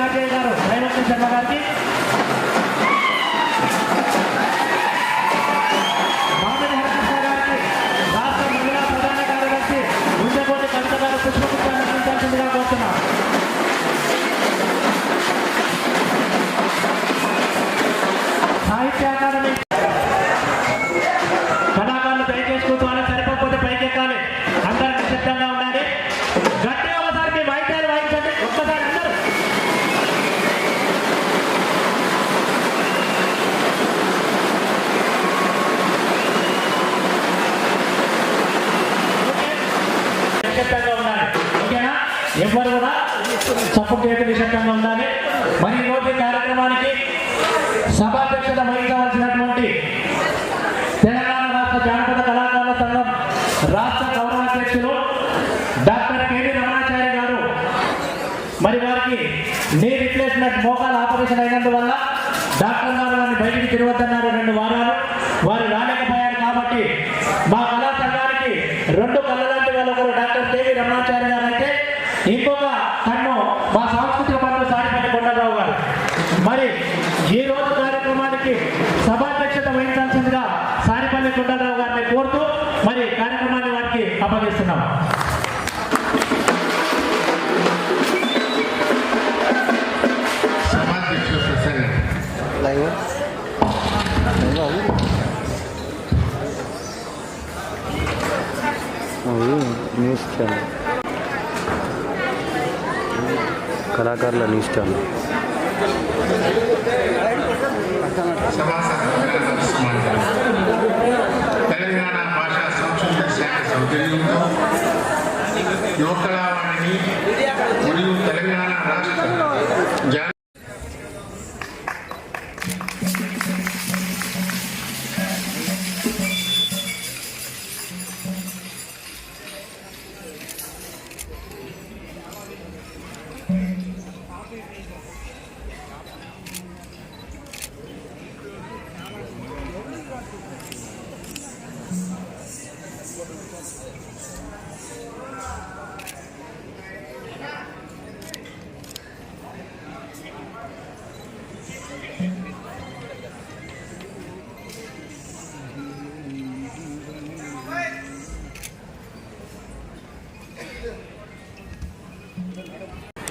గారు. డైరెక్టర్ శర్మ గారికి operation అయినందువల్ల doctor గారు వారిని బయటికి తిరగొద్దన్నారు రెండు వారాలు. వారు రాలేకపోయారు కాబట్టి మా కళా సంఘానికి రెండు కళ్ళ లాంటి వాళ్ళు ఒకరు డాక్టర్ దేవి రమణాచార్య గారు అయితే ఇంకొక కన్ను మా సాంస్కృతిక పనులు సాటిపల్లి కొండరావు గారు. మరి ఈ రోజు కార్యక్రమానికి సభాధ్యక్షత వహించాల్సిందిగా సారిపల్లి కొండరావు గారిని కోరుతూ మరి కార్యక్రమాన్ని వారికి అప్పగిస్తున్నాం. అవి న్యూస్ ఛానల్ కళాకారుల న్యూస్ ఛానల్ తెలంగాణ భాషా సంస్కృతి శాఖ సౌజన్యంతో యువకళావాణిని మరియు తెలంగాణ రాష్ట్ర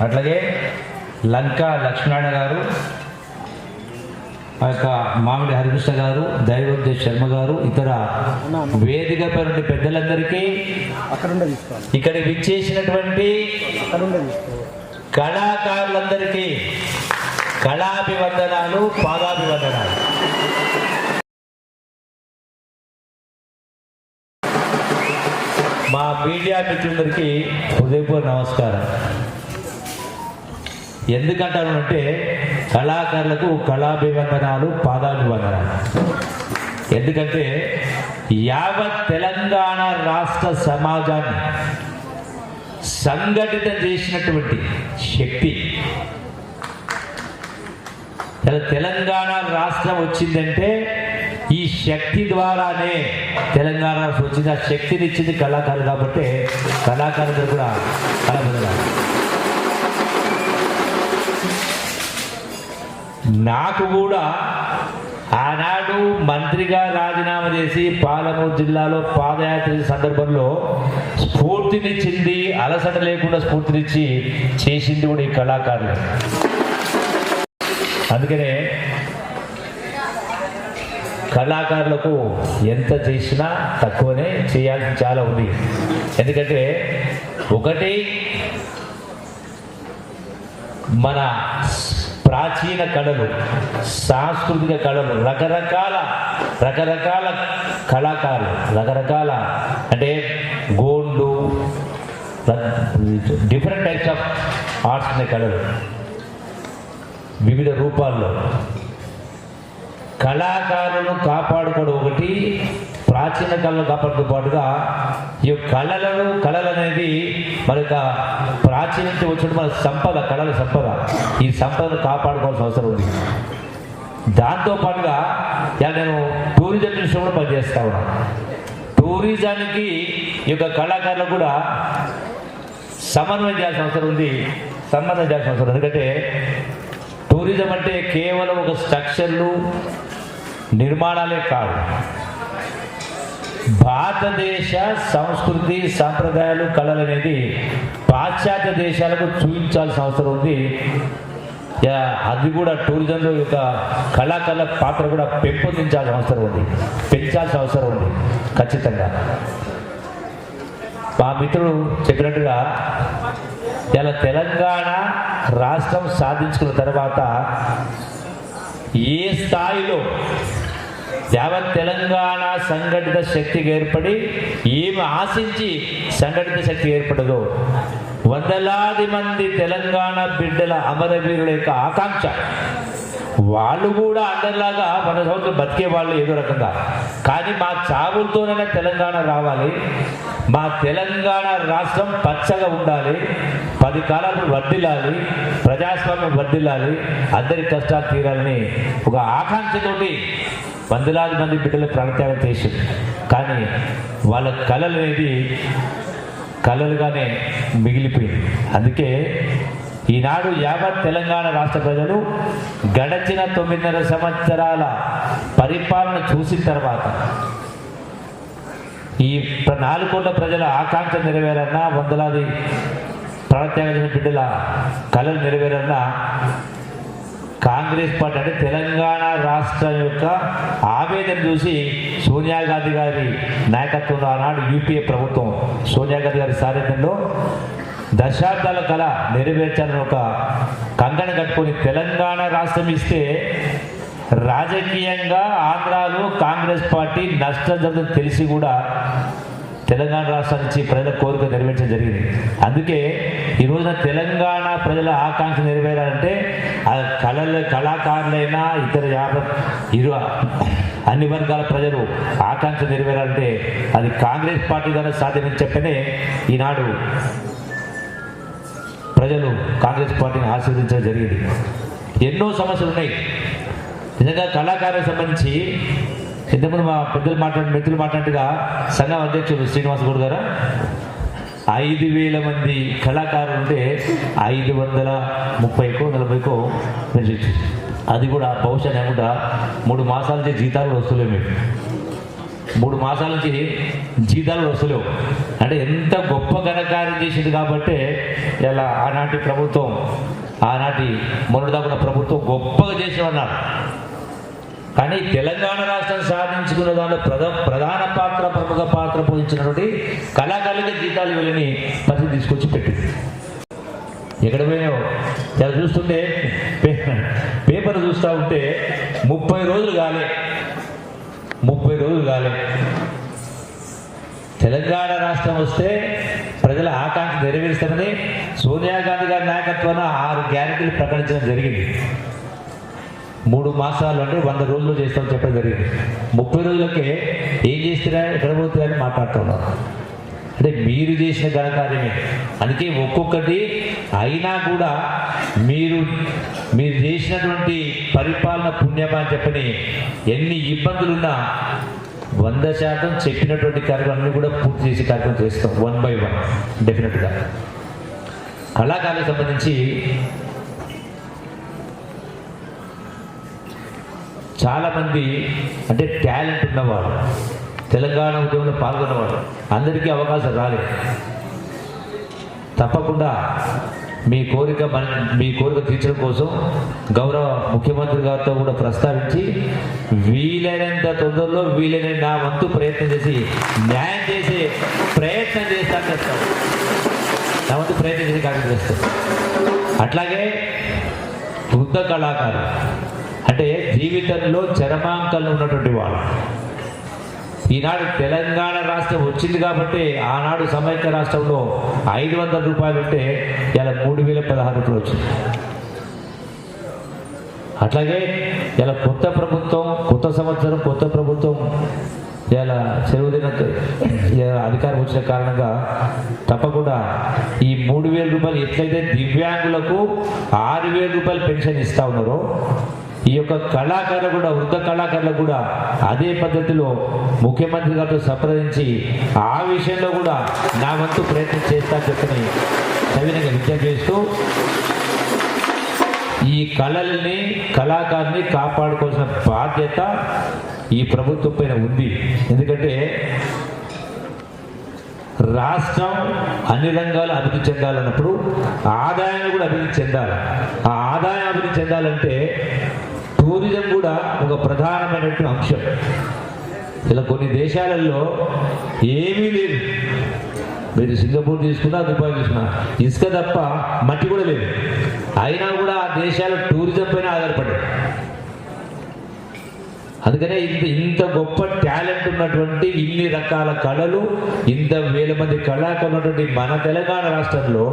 అట్లాగే లంకా లక్ష్మీనారాయణ గారు ఆ యొక్క మామిడి హరికృష్ణ గారు దైవజ్ఞ శర్మ గారు ఇతర వేదిక పరుడి పెద్దలందరికీ ఇక్కడ విచ్చేసినటువంటి కళాకారులందరికీ కళాభివందనాలు పాదాభివందనాలు. మా మీడియా మిత్రులందరికీ హృదయపూర్వ నమస్కారం. ఎందుకంటారు అంటే కళాకారులకు కళాభివందనాలు పాదాభివందనాలు. ఎందుకంటే యావత్ తెలంగాణ రాష్ట్ర సమాజాన్ని సంఘటితం చేసినటువంటి శక్తి. తెలంగాణ రాష్ట్రం వచ్చిందంటే ఈ శక్తి ద్వారానే తెలంగాణ రాష్ట్రం వచ్చింది. ఆ శక్తిని ఇచ్చింది కళాకారులు కాబట్టి కళాకారులు కూడా కళాభివందనాలు. నాకు కూడా ఆనాడు మంత్రిగా రాజీనామా చేసి పాలమూరు జిల్లాలో పాదయాత్ర సందర్భంలో స్ఫూర్తినిచ్చింది అలసట లేకుండా స్ఫూర్తినిచ్చి చేసింది కూడా ఈ కళాకారులు. అందుకనే కళాకారులకు ఎంత చేసినా తక్కువనే చేయాల్సి చాలా ఉంది. ఎందుకంటే ఒకటి మన ప్రాచీన కళలు సాంస్కృతిక కళలు రకరకాల రకరకాల కళాకారులు రకరకాల అంటే Gond different types of arts అనే కళలు వివిధ రూపాల్లో. కళాకారులను కాపాడుకోవడం ఒకటి ప్రాచీన కళలను కాపాడుతో పాటుగా ఈ కళలను కళలు అనేది మన యొక్క ప్రాచీన నుంచి వచ్చిన మన సంపద కళల సంపద. ఈ సంపదను కాపాడుకోవాల్సిన అవసరం ఉంది. దాంతో పాటుగా ఇలా నేను టూరిజం మినిస్టర్ కూడా పనిచేస్తా ఉన్నాను టూరిజానికి ఈ యొక్క కళాకారులు కూడా సమన్వయం చేయాల్సిన అవసరం ఉంది సమన్వయం చేయాల్సిన అవసరం ఎందుకంటే టూరిజం అంటే కేవలం ఒక స్ట్రక్చర్లు నిర్మాణాలే కాదు. భారతదేశ సంస్కృతి సాంప్రదాయాలు కళలు అనేది పాశ్చాత్య దేశాలకు చూపించాల్సిన అవసరం ఉంది. అది కూడా టూరిజంలో యొక్క కళాకారుల పాత్ర కూడా పెంపొందించాల్సిన అవసరం ఉంది. పెంచాల్సిన అవసరం ఉంది ఖచ్చితంగా. మా మిత్రుడు చెప్పినట్టుగా ఇలా తెలంగాణ రాష్ట్రం సాధించుకున్న తర్వాత ఏ స్థాయిలో యావత్ తెలంగాణ సంఘటిత శక్తికి ఏర్పడి ఏమి ఆశించి సంఘటిత శక్తి ఏర్పడదో వందలాది మంది తెలంగాణ బిడ్డల అమరవీరుల యొక్క ఆకాంక్ష వాళ్ళు కూడా అందరిలాగా మన సంవత్సరం బతికే వాళ్ళు ఏదో రకంగా. కానీ మా చావులతోనైనా తెలంగాణ రావాలి. మా తెలంగాణ రాష్ట్రం పచ్చగా ఉండాలి. పది కాలాలు వర్ధిల్లాలి. ప్రజాస్వామ్యం వర్ధిల్లాలి. అందరి కష్టాలు తీరాలని ఒక ఆకాంక్షతోటి వందలాది మంది బిడ్డలు ప్రాణత్యాగం చేసింది కానీ వాళ్ళ కళలు అనేది కళలుగానే మిగిలిపోయింది. అందుకే ఈనాడు యావత్ తెలంగాణ రాష్ట్ర ప్రజలు గడచిన తొమ్మిదిన్నర సంవత్సరాల పరిపాలన చూసిన తర్వాత ఈ నాలుగు కోట్ల ప్రజల ఆకాంక్ష నెరవేరన్నా వందలాది ప్రాణత్యాగం బిడ్డల కళలు నెరవేరన్నా కాంగ్రెస్ పార్టీ అంటే తెలంగాణ రాష్ట్రం యొక్క ఆవేదన చూసి సోనియా గాంధీ గారి నాయకత్వంలో ఆనాడు యూపీఏ ప్రభుత్వం సోనియా గాంధీ గారి సారథ్యంలో దశాబ్దాల కళ నెరవేర్చాలని ఒక కంగణ కట్టుకొని తెలంగాణ రాష్ట్రం ఇస్తే రాజకీయంగా ఆంధ్రాలో కాంగ్రెస్ పార్టీ నష్టం జరుగుతుంది తెలిసి కూడా తెలంగాణ రాష్ట్రం నుంచి ప్రజల కోరిక నెరవేర్చడం జరిగింది. అందుకే ఈ రోజున తెలంగాణ ప్రజల ఆకాంక్ష నెరవేరాలంటే ఆ కళల కళాకారులైనా ఇతర యాభ ఇరు అన్ని వర్గాల ప్రజలు ఆకాంక్ష నెరవేరాలంటే అది కాంగ్రెస్ పార్టీ ద్వారా సాధ్యమని చెప్పనే ఈనాడు ప్రజలు కాంగ్రెస్ పార్టీని ఆశీర్వదించడం జరిగింది. ఎన్నో సమస్యలు ఉన్నాయి. నిజంగా కళాకారులకు సంబంధించి ఇంతకుముందు మా పెద్దలు మాట్లాడి మిత్రులు మాట్లాడినట్టుగా సంఘం అధ్యక్షుడు శ్రీనివాస్ గౌడ్ గారు ఐదు వేల మంది కళాకారులు ఉంటే ఐదు వందల ముప్పైకో నలభైకో అది కూడా బహుశా లేకుండా మూడు మాసాల జీతాలు వస్తులేము మూడు మాసాల నుంచి జీతాలు వసూలేవు వస్తలేవు. అంటే ఎంత గొప్ప ఘనకార్యం చేసింది కాబట్టి ఇలా ఆనాటి ప్రభుత్వం ఆనాటి మొన్నటిదాకున్న ప్రభుత్వం గొప్పగా చేసేవన్నారు. కానీ తెలంగాణ రాష్ట్రం సాధించుకున్న దానిలో ప్రధ ప్రధాన పాత్ర ప్రముఖ పాత్ర పోషించినటువంటి కళాకారులకి జీతాలు వెళ్ళని పరిస్థితి తీసుకొచ్చి పెట్టింది. ఎక్కడ పోయినావు ఇలా చూస్తుంటే పేపర్ చూస్తూ ఉంటే ముప్పై రోజులు కాలే. ముప్పై రోజులు కాలే. తెలంగాణ రాష్ట్రం వస్తే ప్రజల ఆకాంక్ష నెరవేరుస్తామని సోనియా గాంధీ గారి నాయకత్వాన ఆరు గ్యారెంటీలు ప్రకటించడం జరిగింది. మూడు మాసాలు అంటే వంద రోజులు చేస్తామని చెప్పడం జరిగింది. ముప్పై రోజులకే ఏం చేస్తున్నా ఎక్కడ పోతున్నారని మాట్లాడుతున్నారు. అంటే మీరు చేసిన ఘనకార్యమే. అందుకే ఒక్కొక్కటి అయినా కూడా మీరు మీరు చేసినటువంటి పరిపాలన పుణ్యమా అని చెప్పని ఎన్ని ఇబ్బందులున్నా వంద శాతం చెప్పినటువంటి కార్యక్రమాన్ని కూడా పూర్తి చేసే కార్యక్రమం చేస్తాం వన్ బై వన్ డెఫినెట్గా. కళాకారులకు సంబంధించి చాలామంది అంటే టాలెంట్ ఉన్నవాళ్ళు తెలంగాణ ఉద్యమంలో పాల్గొన్నవాడు. అందరికీ అవకాశం రాలేదు తప్పకుండా మీ కోరిక మన మీ కోరిక తీర్చడం కోసం గౌరవ ముఖ్యమంత్రి గారితో కూడా ప్రస్తావించి వీలైనంత తొందరలో వీలైన నా వంతు ప్రయత్నం చేసి న్యాయం చేసే ప్రయత్నం చేస్తాను చేస్తాం నా వంతు ప్రయత్నం చేసి కార్యక్రమం చేస్తాం. అట్లాగే వృద్ధ కళాకారు అంటే జీవితంలో చరమాంకంలో ఉన్నటువంటి వాళ్ళు. ఈనాడు తెలంగాణ రాష్ట్రం వచ్చింది కాబట్టి ఆనాడు సమైక్య రాష్ట్రంలో ఐదు వందల రూపాయలు ఉంటే ఇలా మూడు వేల పదహారు రూపాయలు వచ్చింది. అట్లాగే ఇలా కొత్త ప్రభుత్వం కొత్త సంవత్సరం కొత్త ప్రభుత్వం ఇలా సెలవు దిన అధికారం వచ్చిన కారణంగా తప్పకుండా ఈ మూడు వేల రూపాయలు ఎట్లయితే దివ్యాంగులకు ఆరు వేల రూపాయలు పెన్షన్ ఇస్తా ఉన్నారో ఈ యొక్క కళాకారులు కూడా వృద్ధ కళాకారులకు కూడా అదే పద్ధతిలో ముఖ్యమంత్రి గారితో సంప్రదించి ఆ విషయంలో కూడా నా వంతు ప్రయత్నం చేస్తా చెప్పని సవినంగా విజ్ఞప్తి చేస్తూ ఈ కళల్ని కళాకారుని కాపాడుకోవాల్సిన బాధ్యత ఈ ప్రభుత్వం పైన ఉంది. ఎందుకంటే రాష్ట్రం అన్ని రంగాలు అభివృద్ధి చెందాలన్నప్పుడు ఆదాయాన్ని కూడా అభివృద్ధి చెందాలి. ఆ ఆదాయం అభివృద్ధి చెందాలంటే టూరిజం కూడా ఒక ప్రధానమైనటువంటి అంశం. ఇలా కొన్ని దేశాలలో ఏమీ లేదు. మీరు సింగపూర్ తీసుకున్నా దుబాయ్ తీసుకున్నా ఇసుక తప్ప మట్టి కూడా లేదు. అయినా కూడా ఆ దేశాల టూరిజం పైన ఆధారపడ్డాయి. అందుకనే ఇంత ఇంత గొప్ప టాలెంట్ ఉన్నటువంటి ఇన్ని రకాల కళలు ఇంత వేల మంది కళాకారులు ఉన్నటువంటి మన తెలంగాణ రాష్ట్రంలో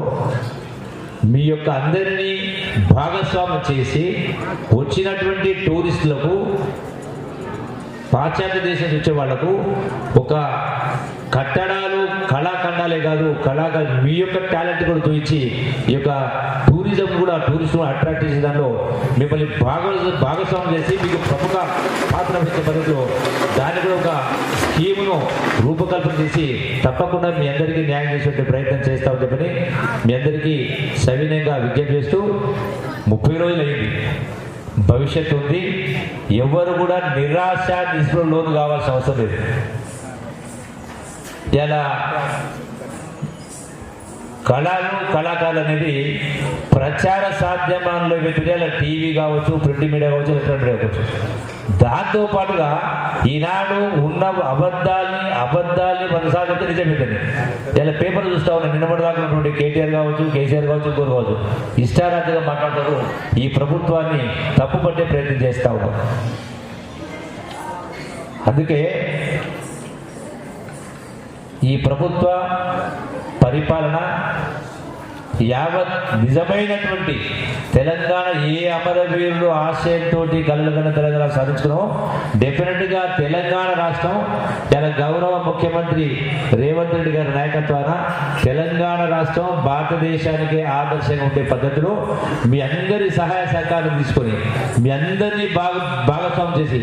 మీ యొక్క అందరినీ భాగస్వామ్యం చేసి వచ్చినటువంటి టూరిస్టులకు పాశ్చాత్య దేశం నుంచి వచ్చే వాళ్ళకు ఒక కట్టడాలు కళాఖండాలే కాదు కళాక మీ యొక్క టాలెంట్ కూడా చూపించి ఈ యొక్క టూరిజం కూడా టూరిస్ట్ అట్రాక్ట్ చేసే దానిలో మిమ్మల్ని భాగ భాగస్వామ్యం చేసి మీకు ప్రముఖ పాత్ర వహించే పద్ధతిలో దాన్ని కూడా ఒక స్కీమ్ను రూపకల్పన చేసి తప్పకుండా మీ అందరికీ న్యాయం చేసే ప్రయత్నం చేస్తామని చెప్పని మీ అందరికీ సవినయంగా విజ్ఞప్తి చేస్తూ ముప్పై రోజులు అయింది. భవిష్యత్తు ఉంది. ఎవరు కూడా నిరాశ నిస్పృహలోను కావాల్సిన అవసరం లేదు. ఇలా కళలు కళాకారులు అనేది ప్రచార సాధ్యమానంలో వ్యతిరేక టీవీ కావచ్చు ప్రింట్ మీడియా కావచ్చు ఎలక్ట్రానిక్ మీడియా కావచ్చు. దాంతో పాటుగా ఈనాడు ఉన్న అబద్ధాల్ని అబద్ధాల్ని కొనసాగితే నిజమైందని ఇలా పేపర్ చూస్తా ఉన్నాను నిన్నటి దాకా ఉన్నటువంటి కేటీఆర్ కావచ్చు కేసీఆర్ కావచ్చు ఇంకోరు కావచ్చు. ఇష్టారాజ్యంగా మాట్లాడతారు. ఈ ప్రభుత్వాన్ని తప్పుపట్టే ప్రయత్నం చేస్తా ఉన్నాం. అందుకే ఈ ప్రభుత్వ పరిపాలన యావత్ నిజమైనటువంటి తెలంగాణ ఏ అమరవీరుడు ఆశయంతో గల్లగల తెలంగాణ సాధించుకున్నామో డెఫినెట్గా తెలంగాణ రాష్ట్రం చాలా గౌరవ ముఖ్యమంత్రి రేవంత్ రెడ్డి గారి నాయకత్వాన తెలంగాణ రాష్ట్రం భారతదేశానికి ఆదర్శంగా ఉండే పద్ధతిలో మీ అందరి సహాయ సహకారం తీసుకొని మీ అందరినీ భాగ భాగస్వామ్యం చేసి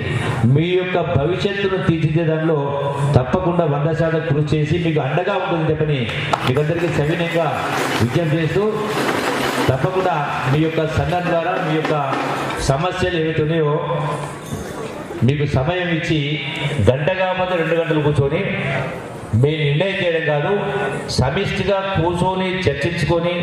మీ యొక్క భవిష్యత్తును తీర్చిదే దానిలో తప్పకుండా వంద శాతం కృషి చేసి మీకు అండగా ఉంటుంది చెప్పని మీకందరికీ సవినయంగా విజ్ఞప్తి చేస్తూ తప్పకుండా మీ యొక్క సంఘం ద్వారా మీ యొక్క సమస్యలు ఏవైతే మీకు సమయం ఇచ్చి గంట కాకపోతే రెండు గంటలు కూర్చొని మీరు నిర్ణయం చేయడం కాదు సమిష్టిగా కూర్చొని చర్చించుకొని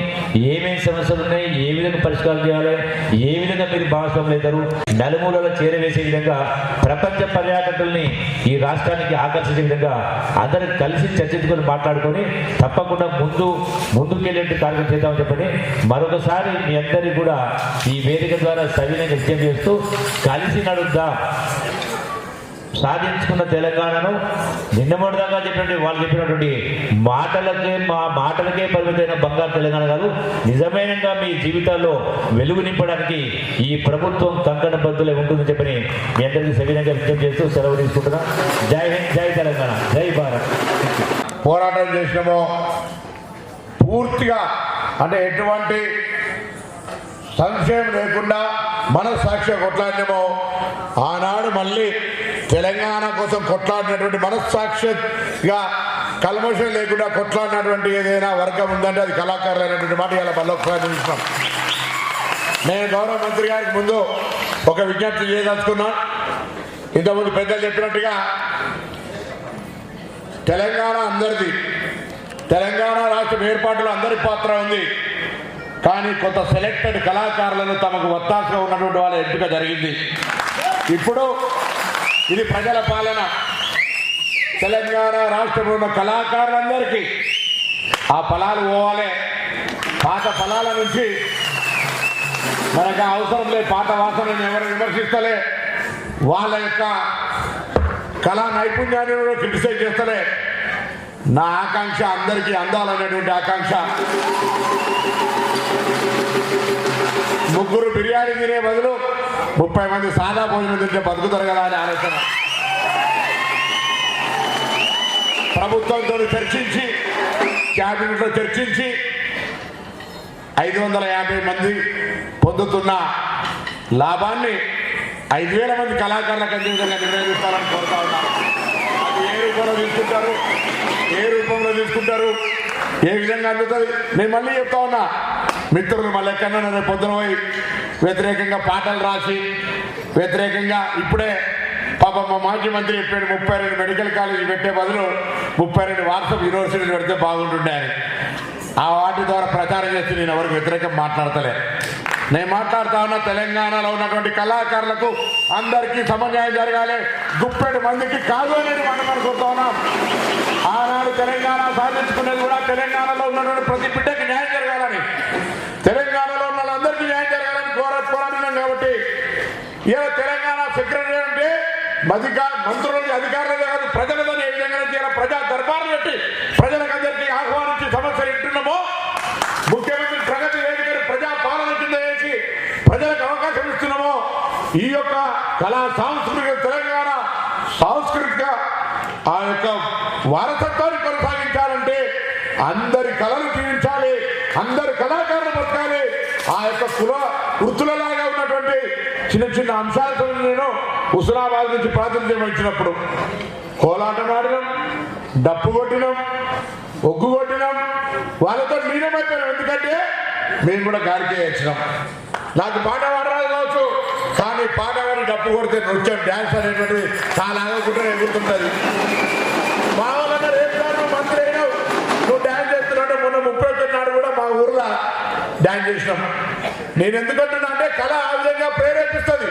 ఏమేమి సమస్యలు ఉన్నాయి ఏ విధంగా పరిష్కారం చేయాలి ఏ విధంగా మీరు భాగస్వాములు అవుతారు నలుమూలలో చేరవేసే విధంగా ప్రపంచ పర్యాటకుల్ని ఈ రాష్ట్రానికి ఆకర్షించే విధంగా అందరూ కలిసి చర్చించుకొని మాట్లాడుకొని తప్పకుండా ముందు ముందుకు వెళ్ళేట్టు కార్యక్రమం చేద్దామని చెప్పని మరొకసారి మీ అందరికీ కూడా ఈ వేదిక ద్వారా సవినయంగా విజ్ఞప్తి చేస్తూ కలిసి నడుద్దాం. సాధించుకున్న తెలంగాణను నిన్న చెప్పినటువంటి వాళ్ళు చెప్పినటువంటి మాటలకే మా మాటలకే పరిమితమైన బంగారు తెలంగాణ కాదు నిజమైనగా మీ జీవితాల్లో వెలుగు నింపడానికి ఈ ప్రభుత్వం కంకణ బద్దులే ఉంటుందని చెప్పని మీ అందరికీ సవినంగా విజ్ఞప్తి చేస్తూ సెలవు తీసుకుంటున్నా. జై హింద్ జై తెలంగాణ జై భారత్. పోరాటం చేసినామో పూర్తిగా అంటే ఎటువంటి సంశయం లేకుండా మనస్సాక్షి కొట్లాడినమో ఆనాడు మళ్ళీ తెలంగాణ కోసం కొట్లాడినటువంటి మనస్సాక్షిగా కల్మషం లేకుండా కొట్లాడినటువంటి ఏదైనా వర్గం ఉందంటే అది కళాకారులు అనేటువంటి మాట ఇలా మళ్ళీ ఒకసారి నేను గౌరవ మంత్రి గారికి ముందు ఒక విజ్ఞప్తి చేయదలుచుకున్నా. ఇంతకుముందు పెద్దలు చెప్పినట్టుగా తెలంగాణ అందరిది. తెలంగాణ రాష్ట్రం ఏర్పాటులో అందరి పాత్ర ఉంది. కానీ కొంత సెలెక్టెడ్ కళాకారులను తమకు ఒత్తాసగా ఉన్నటువంటి వాళ్ళ ఎంపిక జరిగింది. ఇప్పుడు ఇది ప్రజల పాలన. తెలంగాణ రాష్ట్రంలో ఉన్న కళాకారులందరికీ ఆ ఫలాలు పోవాలి. పాత ఫలాల నుంచి మనకు అవసరం లేదు పాత వాసనని ఎవరు విమర్శిస్తలే. వాళ్ళ యొక్క కళా నైపుణ్యాన్ని కూడా క్రిటిసైజ్ చేస్తలే. నా ఆకాంక్ష అందరికీ అందాలనేటువంటి ఆకాంక్ష. ముగ్గురు బిర్యానీ తినే బదులు ముప్పై మంది సాదా భోజనం తింటే బతుకుతారు కదా అని ఆలోచన. ప్రభుత్వంతో చర్చించి క్యాబినెట్లో చర్చించి ఐదు వందల యాభై మంది పొందుతున్న లాభాన్ని ఐదు వేల మంది కళాకారులకు అందే నిర్ణయిస్తారని కోరుతా ఉన్నాను. రూపంలో తీసుకుంటారు. ఏ రూపంలో తీసుకుంటారు? ఏ విధంగా అందుతుంది? నేను మళ్ళీ చెప్తా ఉన్నా. మిత్రులు మళ్ళీ ఎక్కడన్నా రేపు పొద్దున పోయి వ్యతిరేకంగా పాటలు రాసి వ్యతిరేకంగా ఇప్పుడే పాప మా మాజీ మంత్రి చెప్పాడు ముప్పై రెండు మెడికల్ కాలేజీ పెట్టే బదులు ముప్పై రెండు వాట్సాప్ యూనివర్సిటీలు పెడితే బాగుంటుండే ఆ వాటి ద్వారా ప్రచారం చేస్తే నేను ఎవరికి వ్యతిరేకం మాట్లాడతలే. నేను మాట్లాడుతా ఉన్న తెలంగాణలో ఉన్నటువంటి కళాకారులకు అందరికీ సమన్యాయం జరగాలి. గుప్పెడు మందికి కాదు అనేది మనం అనుకుంటా ఉన్నాం. ఆనాడు తెలంగాణ సాధించుకునేది కూడా తెలంగాణలో ఉన్నటువంటి ప్రతి బిడ్డకి న్యాయం జరగాలని తెలంగాణలో ఉన్న వాళ్ళందరికీ న్యాయం జరగాలని కోర పోరాడినాం కాబట్టి ఇలా తెలంగాణ సెక్రటరీ అంటే మధిక మంత్రులకి అధికారులు కాదు ప్రజలదని ఏ విధంగా చేయాలి ప్రజా దర్బార్లు పెట్టి ప్రజలకు అందరికీ ఆహ్వానించి సమస్యలు ఇంటున్నామో ముఖ్యమంత్రి ప్రగతి వేదికను ప్రజా పాలన కింద వేసి ప్రజలకు అవకాశం ఇస్తున్నామో ఈ యొక్క కళా సాంస్కృతిక తెలంగాణ సాంస్కృతిక ఆ యొక్క వారసత్వాన్ని కొనసాగించాలంటే అందరి కళలు జీవించాలి అందరి కళాకారులు బతకాలి. ఆ యొక్క కుల వృత్తులలాగా ఉన్నటువంటి చిన్న చిన్న అంశాలతో నేను హుస్నాబాద్ నుంచి ప్రాతినిధ్యం వహించినప్పుడు కోలాటం ఆడినాం డప్పు కొట్టినాం ఒగ్గు కొట్టినాం వాళ్ళతో లీనమైపోయినాం ఎందుకంటే మేము కూడా గారికే వచ్చినాం. నాకు పాట పాడరాదు కావచ్చు కానీ పాట పాడి డప్పు కొడితే నృత్యం డ్యాన్స్ అనేటువంటిది చాలా ఆగకుండా ఎగురుతుంటుంది మా వాళ్ళన్న రేపు గారు నువ్వు మంత్రి అయినావు నువ్వు డ్యాన్స్ చేస్తున్నావు మొన్న ముప్పై ఒకటి నాడు కూడా మా ఊర్లో డ్యాన్స్ చేసినాం. నేను ఎందుకంటున్నా అంటే కళ ఆ విధంగా ప్రేరేపిస్తుంది.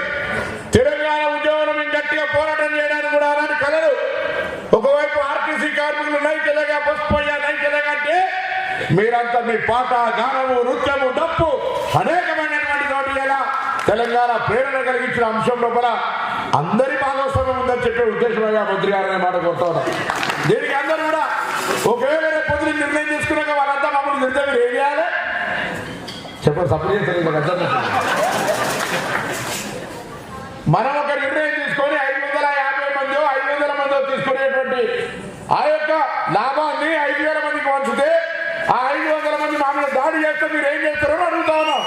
తెలంగాణ ఉద్యోగం గట్టిగా పోరాటం చేయడానికి కూడా అలాంటి కళలు. ఒకవైపు ఆర్టీసీ కార్మికులు నైకెలగా బస్ పోయా నైకెలగా అంటే మీరంతా మీ పాట గానము నృత్యము డప్పు అనేకమైనటువంటి నోటి ఎలా తెలంగాణ ప్రేరణ కలిగించిన అంశం లోపల అందరి భాగస్వామ్యం ఉందని చెప్పే ఉద్దేశంగా మంత్రి గారు అనే మాట కొడతా దీనికి అందరూ కూడా ఒకవేళ పొద్దున నిర్ణయం తీసుకున్నాక వాళ్ళంతా మమ్మల్ని నిర్ణయం ఏం చెప్పండి సప్లీ చేస్తారు మనం ఒక నిర్ణయం తీసుకొని ఐదు వందల యాభై మందో ఐదు వందల మందో తీసుకునేటువంటి ఆ యొక్క లాభాన్ని ఐదు వేల మందికి పంచితే ఆ ఐదు వందల మంది మా మీద దాడి చేస్తే మీరు ఏం చేస్తారో అడుగుతా ఉన్నాం.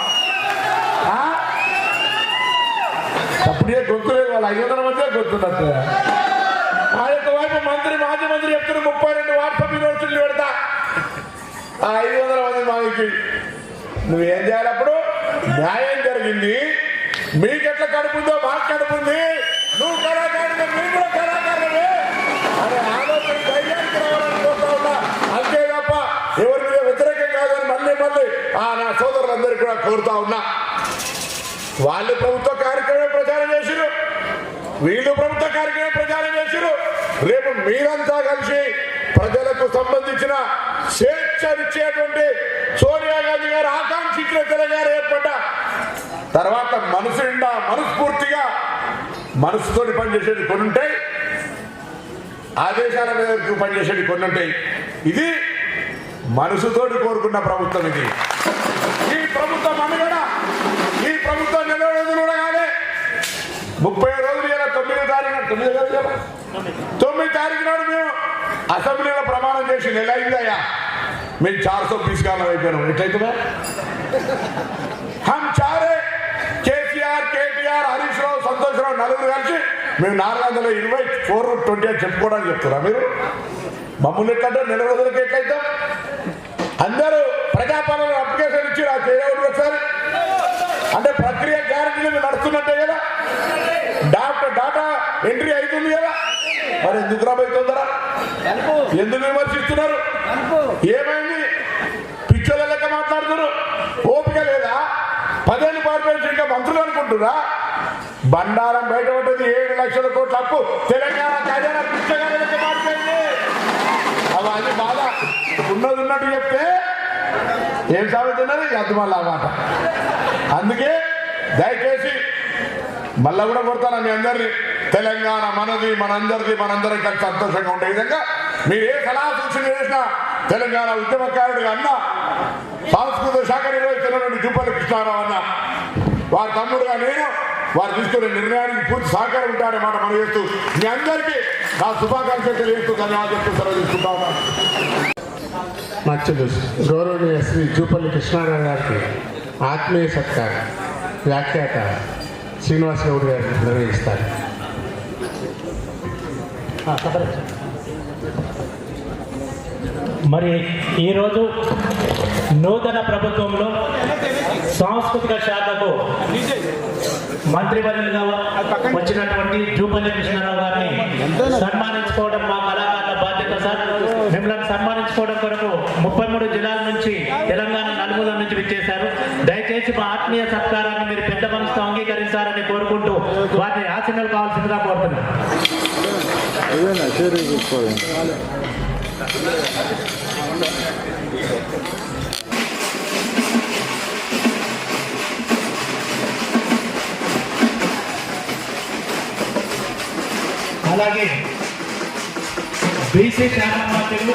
అప్పుడే గొంతులేదు వాళ్ళు ఐదు వందల మందే గొంతున్నట్టు. ఆ యొక్క వైపు మంత్రి మాజీ మంత్రి చెప్తున్న ముప్పై రెండు వాట్సాప్ యూనివర్సిటీలు పెడతా. ఆ ఐదు వందల మంది మాకి నువ్వేం చేయాలి అప్పుడు న్యాయం జరిగింది. మీకెట్లా కడుపుందో మాకు కడుపుంది. నువ్వు కళాకారుడు మేము కూడా కళాకారులమే అనే ఆలోచన ధైర్యానికి రావాలని కోరుతా ఉన్నా. అంతే తప్ప ఎవరి మీద వ్యతిరేకం కాదని మళ్ళీ మళ్ళీ ఆ నా సోదరులందరికీ కూడా కోరుతా ఉన్నా. వాళ్ళు ప్రభుత్వ కార్యక్రమం ప్రచారం చేసిరు వీళ్ళు ప్రభుత్వ కార్యక్రమం ప్రచారం చేసిరు రేపు మీరంతా కలిసి ప్రజలకు సంబంధించిన స్వేచ్ఛనిచ్చేటువంటి సోనియా గాంధీ గారు ఆకాంక్షించిన తెలంగాణ ఏర్పడ్డ తర్వాత మనసు నిండా మనస్ఫూర్తిగా మనసుతో పనిచేసేది కొన్ని ఉంటాయి ఆదేశాల మేరకు పనిచేసేది కొన్ని ఉంటాయి ఇది మనసుతోటి కోరుకున్న ప్రభుత్వం ఇది. ఈ ప్రభుత్వం అనగడ ఈ ప్రభుత్వం నెల రోజులు కాదే ముప్పై రోజులు ఇలా తొమ్మిదో తారీఖు తొమ్మిది తొమ్మిది తారీఖు నాడు మేము అసెంబ్లీలో ప్రమాణం చేసి నెల అయిందయ్యా మేము చార్ సో బీస్ కాలం అయిపోయినాం ఎట్లయితుందా హమ్ చారే కేసీఆర్ కేటీఆర్ హరీష్ రావు సంతోష్ రావు నలుగురు కలిసి మేము నాలుగు వందల ఇరవై ఫోర్ ట్వంటీ అని చెప్పుకోవడానికి చెప్తారా మీరు। మమ్మల్ని ఎట్లంటే నెల రోజులకి ఎట్లయితాం అందరూ ప్రజాపాలన అప్లికేషన్ ఇచ్చి నాకు చేయడం ఒకసారి అంటే ప్రక్రియ గ్యారంటీలు నడుస్తున్నట్టే కదా? డాక్టర్ డాటా ఎంట్రీ అవుతుంది కదా? మరి ఎందుకు రాబోతుందరా ఎందుకు విమర్శిస్తున్నారు? ఏమైంది? పిచ్చోళ్ళ లెక్క మాట్లాడుతున్నారు. ఓపిక లేదా? పదేళ్ళు పారిపోయి ఇంకా మంత్రులు అనుకుంటున్నా బండారం బయటపడ్డది ఏడు లక్షల కోట్ల అప్పు. తెలంగాణ ఖజానా పిచ్చగానే లెక్క మారిపోయింది అవన్నీ బాధ. ఉన్నది ఉన్నట్టు చెప్తే ఏం సాగుతున్నది అది మాట. అందుకే దయచేసి మళ్ళా కూడా కొడతాను మీ అందరినీ. తెలంగాణ మనది మనందరిది మనందరం కలిసి సంతోషంగా ఉండే విధంగా మీరు ఏ సలహా సూచన చేసినా తెలంగాణ ఉద్యమకారుడిగా అన్న సాంస్కృతిక శాఖ నిర్వహిస్తున్నటువంటి జుబ్బలి కృష్ణారావు అన్న వారి తమ్ముడుగా నేను వారు తీసుకునే నిర్ణయానికి పూర్తి సహకారం ఉంటారనే మాట మనం చేస్తూ. మీ అందరికీ నా శుభాకాంక్షలు తెలియజేస్తూ ధన్యవాదాలు చెప్తూ సెలవు తీసుకుంటా ఉన్నాను. మచ్చలు గౌరవనీయ శ్రీ జూపల్లి కృష్ణారావు గారికి ఆత్మీయ సత్కారం వ్యాఖ్యాత శ్రీనివాస్ గౌడ్ గారిని నిర్వహిస్తారు మరి ఈరోజు నూతన ప్రభుత్వంలో సాంస్కృతిక శాఖకు మంత్రివర్యులుగా వచ్చినటువంటి జూపల్లి కృష్ణారావు గారిని సన్మానించుకోవడం మా కళాకారుల బాధ్యత సార్. మిమ్మల్ని సన్మానించుకోవడం కొరకు ముప్పై మూడు జిల్లాల నుంచి తెలంగాణ నలుమూల నుంచి విచ్చేశారు. దయచేసి మా ఆత్మీయ సత్కారాన్ని మీరు పెద్ద మనసుతో అంగీకరించాలని కోరుకుంటూ వారిని ఆశీనులు కావాల్సిందిగా కోరుతున్నాను. అలాగే బీసీ శాఖ మంత్రులు